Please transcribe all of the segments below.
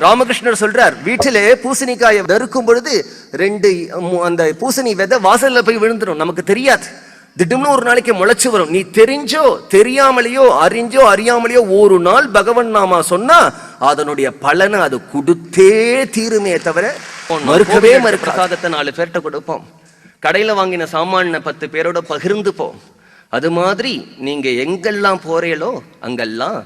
ராமகிருஷ்ணர் சொல்றார் வீட்டிலே பூசணிக்காயை நறுக்கும் பொழுது ரெண்டு அந்த பூசணி விதை வாசல்ல போய் விழுந்துடும் நமக்கு தெரியாது. திடீர்னு ஒரு நாளைக்கு முளைச்சு வரும். நீ தெரிஞ்சோ தெரியாமலேயோ அறிஞ்சோ அறியாமலேயோ ஒரு நாள் பகவன் நாமா சொன்னா அதனுடைய பலனை அது கொடுத்தே தீருமே தவிர மறுக்கவே மறுக்க பிரசாதத்தை நாலு பேர்கிட்ட கொடுப்போம். கடையில வாங்கின சாமான பத்து பேரோட பகிர்ந்துப்போம் அது மாதிரி நீங்க எங்கெல்லாம் போறீங்களோ அங்கெல்லாம்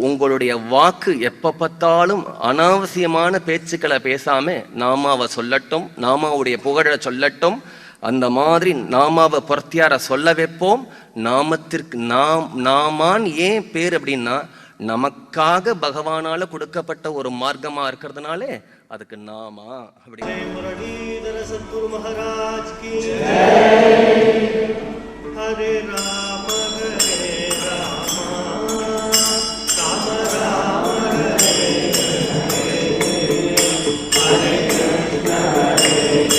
உங்களுடைய வாக்கு எப்ப பார்த்தாலும் அனாவசியமான பேச்சுக்களை பேசாம நாமாவை சொல்லட்டும் நாமாவுடைய புகழ சொல்லட்டும் அந்த மாதிரி நாமாவை பொறுத்தியார சொல்ல வைப்போம். நாமத்திற்கு நாம் நாமான் ஏன் பேர் அப்படின்னா நமக்காக பகவானால கொடுக்கப்பட்ட ஒரு மார்க்கமா இருக்கிறதுனாலே அதுக்கு நாமா அப்படி